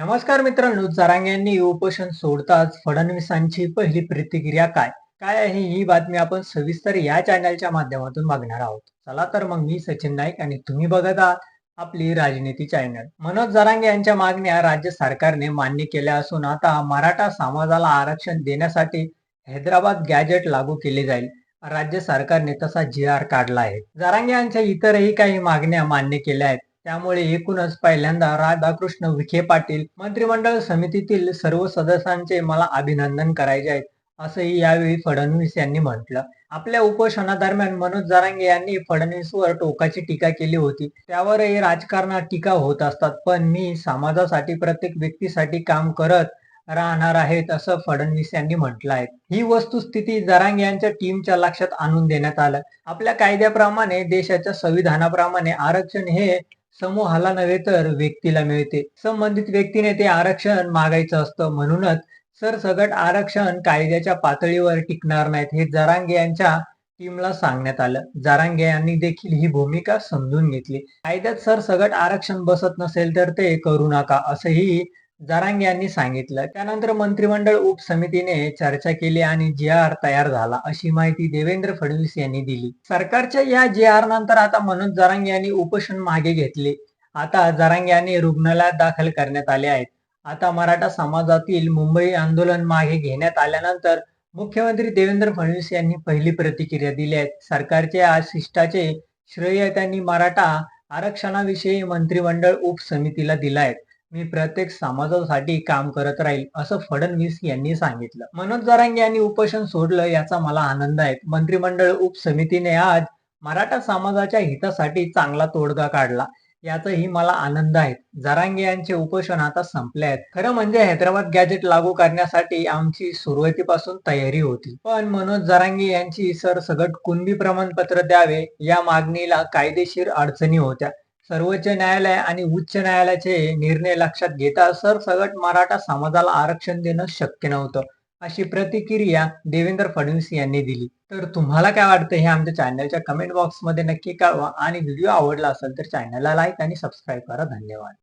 नमस्कार मित्रांनो जरांग्यांनी उपोषण सोडताच फडणवीसांची पहिली प्रतिक्रिया काय? काय आहे ही बातमी आपण सविस्तर या चॅनलच्या माध्यमातून बघणार आहोत. चला तर मग मी सचिन नाईक आणि तुम्ही बघत आहात आपली राजनीती चॅनल मनोज जरांगे यांच्या मागण्या राज्य सरकारने मान्य केल्या असून आता मराठा समाजाला आरक्षण देण्यासाठी हैदराबाद गॅजेट लागू केले जाईल. राज्य सरकारने तसा जी आर काढला आहे. जरांगे यांच्या इतरही काही मागण्या मान्य केल्या आहेत. त्यामुळे एकूणच पहिल्यांदा राधाकृष्ण विखे पाटील मंत्रिमंडळ समितीतील सर्व सदस्यांचे मला अभिनंदन करायचे आहे असंही यावेळी फडणवीस यांनी म्हटलं. आपल्या उपोषणादरम्यान मनोज जरांगे यांनी फडणवीसवर टोकाची टीका केली होती. त्यावरही राजकारणात टीका होत असतात पण मी समाजासाठी प्रत्येक व्यक्तीसाठी काम करत राहणार आहेत असं फडणवीस यांनी म्हटलं आहे. ही वस्तुस्थिती जरांगे यांच्या टीमच्या लक्षात आणून देण्यात आलं. आपल्या कायद्याप्रमाणे देशाच्या संविधानाप्रमाणे आरक्षण हे समूहाला नव्हे तर व्यक्तीला मिळते. संबंधित व्यक्तीने ते आरक्षण मागायचं असतं. म्हणूनच सरसगट आरक्षण कायद्याच्या पातळीवर टिकणार नाहीत हे जरांगे यांच्या टीमला सांगण्यात आलं. जारांगे यांनी देखील ही भूमिका समजून घेतली. कायद्यात सरसगट आरक्षण बसत नसेल तर ते करू नका असंही जरांग यांनी सांगितलं त्यानंतर मंत्रिमंडळ उपसमितीने चर्चा केली आणि जे आर तयार झाला अशी माहिती देवेंद्र फडणवीस यांनी दिली. सरकारच्या या जे आर नंतर आता मनोज जरांग यांनी उपोषण मागे घेतले. आता जरांग यांनी रुग्णालयात दाखल करण्यात आले आहेत. आता मराठा समाजातील मुंबई आंदोलन मागे घेण्यात आल्यानंतर मुख्यमंत्री देवेंद्र फडणवीस यांनी पहिली प्रतिक्रिया दिली आहे. सरकारच्या शिष्टाचे श्रेय त्यांनी मराठा आरक्षणाविषयी मंत्रिमंडळ उपसमितीला दिला आहे. मी प्रत्येक समाजासाठी काम करत राहील असं फडणवीस यांनी सांगितलं. मनोज जरांगे यांनी उपोषण सोडलं याचा मला आनंद आहे. मंत्रिमंडळ उपसमितीने आज मराठा समाजाच्या हितासाठी चांगला तोडगा काढला. याचाही मला आनंद आहे. जरांगे यांचे उपोषण आता संपले आहेत. खरं म्हणजे हैदराबाद गॅजेट लागू करण्यासाठी आमची सुरुवातीपासून तयारी होती. पण मनोज जरांगे यांची सरसगट कुणबी प्रमाणपत्र द्यावे या मागणीला कायदेशीर अडचणी होत्या. सर्वोच्च न्यायालय आणि उच्च न्यायालयाचे निर्णय लक्षात घेता सरसगट मराठा समाजाला आरक्षण देणं शक्य नव्हतं. अशी प्रतिक्रिया देवेंद्र फडणवीस यांनी दिली. तर तुम्हाला काय वाटतं? हे आमच्या चॅनलच्या कमेंट बॉक्समध्ये नक्की कळवा. आणि व्हिडिओ आवडला असेल तर चॅनलला लाईक आणि सबस्क्राईब करा. धन्यवाद.